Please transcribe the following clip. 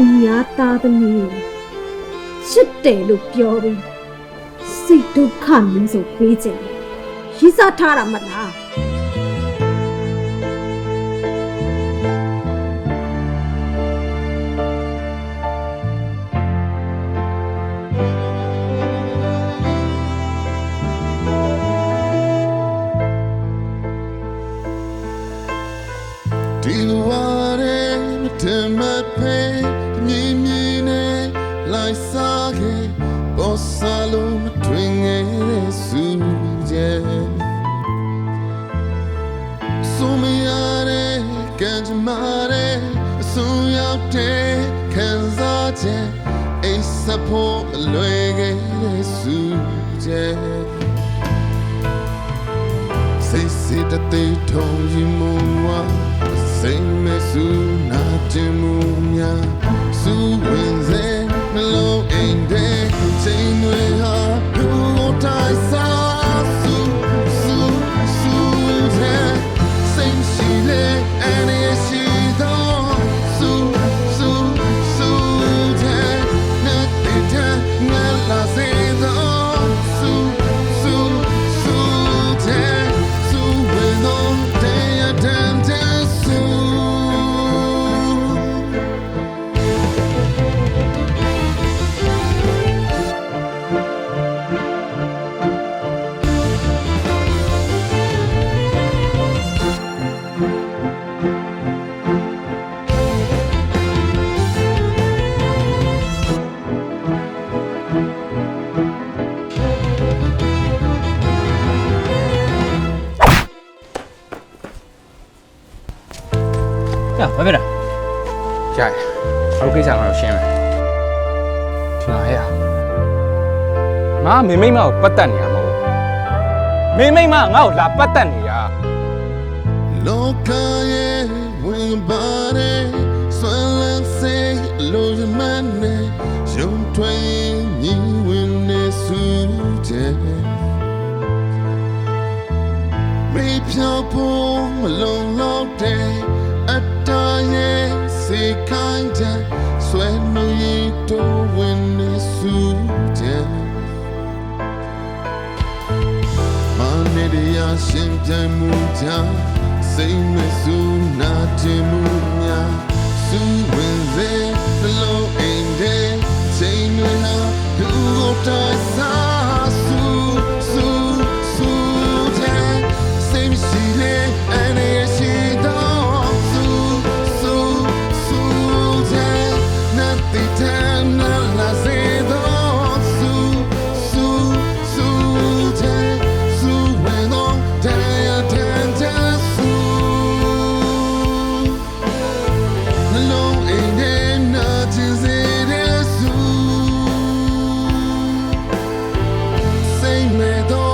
သူများသားသမီးကိုချစ်တယ်လို့ပြောပြီးစိတ်ဒုက္ခမျိုးစုံပေးခြင်းရည်စားထားတာမလားဒီလိုဝရဲမတမဖေးမြ ချက်အိစဖို့မလွယ်ခဲ့တဲ့စူကျဲစိတ်စစ်တသေးထုံရင်မဝါစိတ်မဲ့စုနာကျင်မှုများ 呀，ဘာဖြစ်လဲရတယ်ဘာလို့ကိစ္စငါတို့ရှင်းမယ်ဒီမှာဟဲ့ငါမေမိမကိုပတ်သက်နေရမဟုတ်မေမိမငါ့ကိုလာပတ်သက်နေတာ Loca ye when body swell say lo mane yum twin ni when ne suje မေဖြောဖို့မလုံလောက်တဲ့အတ္တ ရဲ့စေခိုင်းတဲ့ဆွဲနှုတ် Say me don't